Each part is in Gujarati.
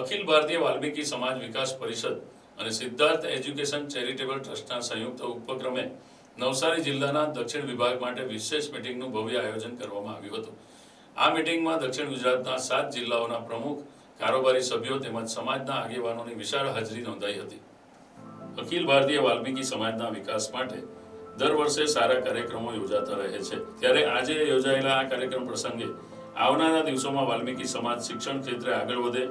અખિલ ભારતીય વાલ્મીકી સમાજ વિકાસ પરિષદ અને સિદ્ધાર્થ એજ્યુકેશન ચેરિટેબલ ટ્રસ્ટના સંયુક્ત ઉપક્રમે નવસારી જિલ્લાના દક્ષિણ વિભાગ માટે વિશેષ મિટિંગનું ભવ્ય આયોજન કરવામાં આવ્યું હતું. આ મિટિંગમાં દક્ષિણ ગુજરાતના સાત જિલ્લાઓના પ્રમુખ, કારોબારી સભ્યો તેમજ સમાજના આગેવાનોની વિશાળ હાજરી નોંધાઈ હતી. અખિલ ભારતીય વાલ્મીકી સમાજના વિકાસ માટે દર વર્ષે સારા કાર્યક્રમો યોજાતા રહે છે. ત્યારે આજે યોજાયેલા આ કાર્યક્રમ પ્રસંગે આવનારા દિવસોમાં વાલ્મીકી સમાજ શિક્ષણ ક્ષેત્રે આગળ વધે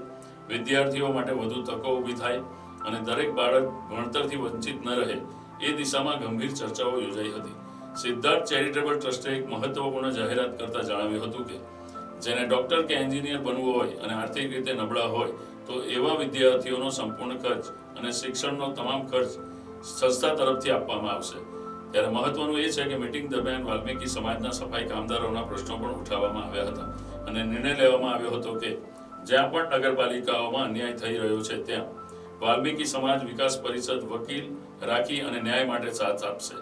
વિદ્યાર્થીઓ માટે વધુ તકો ઊભી થાય અને દરેક બાળક ભણતરથી વંચિત ન રહે એ દિશામાં ગંભીર ચર્ચાઓ યોજાઈ હતી. સિદ્ધાર્થ ચેરિટેબલ ટ્રસ્ટે એક મહત્વપૂર્ણ જાહેરાત કરતા જણાવ્યું હતું કે, જેને ડોક્ટર કે એન્જિનિયર બનવું હોય અને આર્થિક રીતે નબળા હોય, તો એવા વિદ્યાર્થીઓનો સંપૂર્ણ ખર્ચ અને શિક્ષણનો તમામ ખર્ચ સંસ્થા તરફથી આપવામાં આવશે. ત્યારે મહત્વનું એ છે કે મિટિંગ દરમિયાન વાલ્મીકી સમાજના સફાઈ કામદારોના પ્રશ્નો પણ ઉઠાવવામાં આવ્યા હતા અને નિર્ણય લેવામાં આવ્યો હતો કે જ્યાં પણ નગરપાલિકાઓમાં અન્યાય થઈ રહ્યો છે, ત્યાં વાલ્મીકી સમાજ વિકાસ પરિષદ વકીલ રાખી અને ન્યાય માટે સાથ આપશે.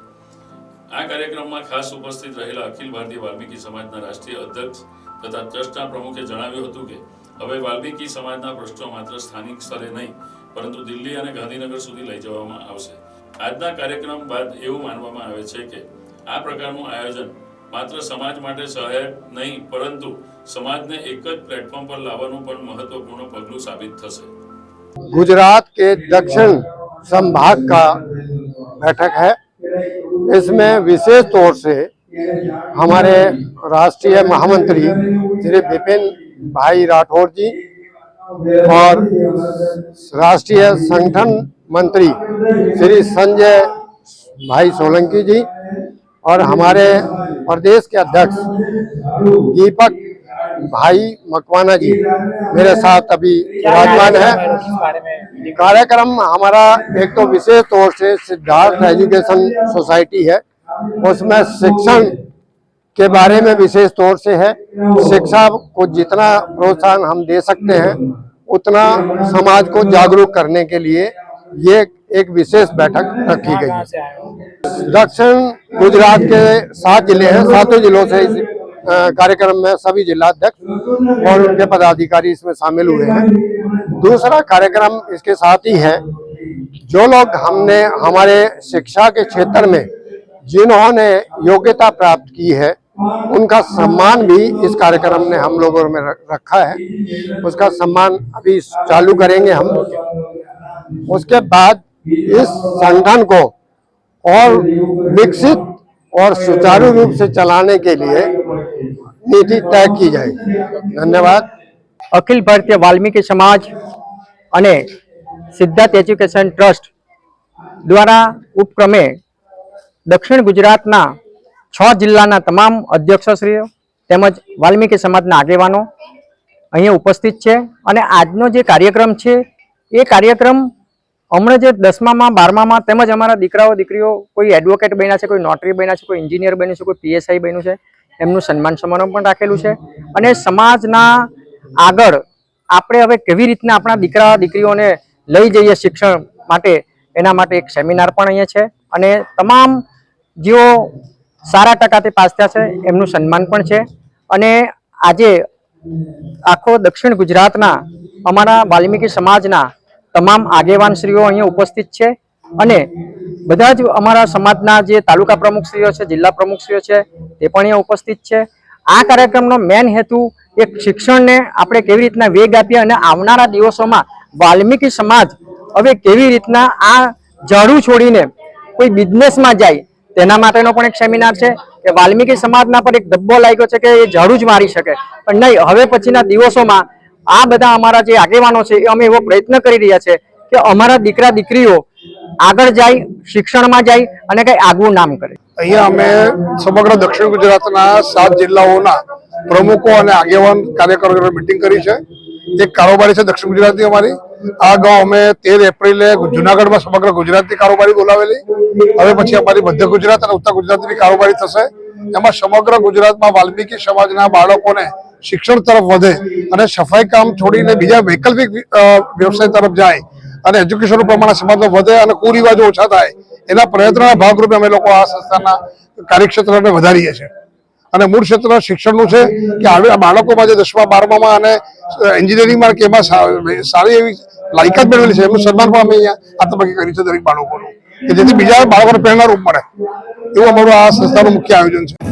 આ કાર્યક્રમમાં ખાસ ઉપસ્થિત રહેલા અખિલ ભારતીય વાલ્મીકી સમાજના રાષ્ટ્રીય અધ્યક્ષ તથા ટ્રસ્ટના પ્રમુખે જણાવ્યું હતું કે, હવે વાલ્મીકી સમાજના પ્રશ્નો માત્ર સ્થાનિક સ્તરે નહીં, પરંતુ દિલ્હી અને ગાંધીનગર સુધી લઈ જવામાં આવશે. આજના કાર્યક્રમ બાદ એવું માનવામાં આવે છે કે, આ પ્રકારનું આયોજન માત્ર સમાજ માટે સહાયક નહીં, પરંતુ સમાજને એક જ પ્લેટફોર્મ પર લાવવાનું પણ મહત્વપૂર્ણ પગલું સાબિત થશે गुजरात के दक्षिण संभाग का बैठक है इसमें विशेष तौर से हमारे राष्ट्रीय महामंत्री श्री विपिन भाई राठौर जी और राष्ट्रीय संगठन मंत्री श्री संजय भाई सोलंकी जी और हमारे प्रदेश के अध्यक्ष दीपक भाई मकवाना जी, मेरे साथ अभी विराजमान है। कार्यक्रम हमारा एक तो विशेष तौर से सिद्धार्थ एजुकेशन सोसाइटी है। उसमें शिक्षण के बारे में विशेष तौर से है। शिक्षा को जितना प्रोत्साहन हम दे सकते हैं, उतना समाज को जागरूक करने के लिए ये एक विशेष बैठक रखी गई है। दक्षिण गुजरात के सात ज़िले हैं, सातों जिलों से कार्यक्रम में सभी जिलाध्यक्ष और उनके पदाधिकारी इसमें शामिल हुए हैं। दूसरा कार्यक्रम इसके साथ ही है, जो लोग हमने, हमारे शिक्षा के क्षेत्र में जिन्होंने योग्यता प्राप्त की है, उनका सम्मान भी इस कार्यक्रम ने हम लोगों में रखा है। उसका सम्मान अभी चालू करेंगे हम। उसके बाद इस संगठन को और विकसित और सुचारू रूप से चलाने के लिए નીતિ તય કી જાય. ધન્યવાદ. અખિલ ભારતીય વાલ્મીકી સમાજ અને સિદ્ધાર્થ એજ્યુકેશન ટ્રસ્ટ દ્વારા ઉપક્રમે દક્ષિણ ગુજરાતના છ જિલ્લાના તમામ અધ્યક્ષશ્રીઓ તેમજ વાલ્મીકી સમાજના આગેવાનો અહીંયા ઉપસ્થિત છે અને આજનો જે કાર્યક્રમ છે, એ કાર્યક્રમ હમણાં જે દસમામાં, બારમામાં તેમજ અમારા દીકરાઓ, દીકરીઓ કોઈ એડવોકેટ બન્યા છે, કોઈ નોટરી બન્યા છે, કોઈ એન્જિનિયર બન્યું છે, કોઈ પીએસઆઈ બન્યું છે એમનું સન્માન સમારંભ પણ રાખેલું છે. અને સમાજના આગળ આપણે હવે કેવી રીતના આપણા દીકરા, દીકરીઓને લઈ જઈએ શિક્ષણ માટે, એના માટે એક સેમિનાર પણ અહીંયા છે. અને તમામ જેઓ સારા ટકાથી પાસ થયા છે, એમનું સન્માન પણ છે. અને આજે આખો દક્ષિણ ગુજરાતના, અમારા વાલ્મીકી સમાજના તમામ આગેવાનશ્રીઓ અહીંયા ઉપસ્થિત છે. અને બધા જ અમારા સમાજના જે તાલુકા પ્રમુખશ્રીઓ છે, જિલ્લા પ્રમુખશ્રીઓ છે, તે પણ અહીંયા ઉપસ્થિત છે. આ કાર્યક્રમનો મેન હેતુ એક શિક્ષણને આપણે કેવી રીતના વેગ આપીએ અને આવનારા દિવસોમાં વાલ્મીકી સમાજ હવે કેવી રીતના આ ઝાડુ છોડીને કોઈ બિઝનેસમાં જાય, તેના માટેનો પણ એક સેમિનાર છે કે વાલ્મીકી સમાજના પર એક ધબ્બો લાગ્યો છે કે એ ઝાડુ જ મારી શકે. પણ નહીં, હવે પછીના દિવસોમાં આ બધા અમારા જે આગેવાનો છે એ અમે એવો પ્રયત્ન કરી રહ્યા છે કે અમારા દીકરા દીકરીઓ આગળ જાય, શિક્ષણમાં જાય અને કઈ આગવું નામ કરે. અહીંયા અમે સમગ્ર દક્ષિણ ગુજરાતના સાત જિલ્લાઓના પ્રમુખો અને આગેવાન કાર્યકરો મિટિંગ કરી છે. એક કારોબારી છે દક્ષિણ ગુજરાતની અમારી. આ અગાઉ અમે તેર એપ્રિલે જુનાગઢમાં સમગ્ર ગુજરાતની કારોબારી બોલાવેલી. હવે પછી અમારી મધ્ય ગુજરાત અને ઉત્તર ગુજરાતની કારોબારી થશે. એમાં સમગ્ર ગુજરાતમાં વાલ્મીકી સમાજના બાળકોને શિક્ષણ તરફ વધે અને સફાઈ કામ છોડીને બીજા વૈકલ્પિક વ્યવસાય તરફ જાય અને એજ્યુકેશનનું પ્રમાણ સમાજમાં વધે અને કુરિવાજો ઓછા થાય, એના પ્રયત્નના ભાગરૂપે અમે લોકો આ સંસ્થાના કાર્યક્ષેત્રને વધારીએ છીએ. અને મૂળ ક્ષેત્ર શિક્ષણનું છે કે હવે બાળકોમાં જે દસમા, બારમામાં અને એન્જિનિયરિંગમાં કે એમાં સારી એવી લાયકાત મેળવેલી છે, એમનું સન્માન પણ અમે અહીંયા આ તબક્કે કર્યું છે દરેક બાળકોનું. કે જેથી બીજા બાળકોને પ્રેરણારૂપ મળે. એવું અમારું આ સંસ્થાનું મુખ્ય આયોજન છે.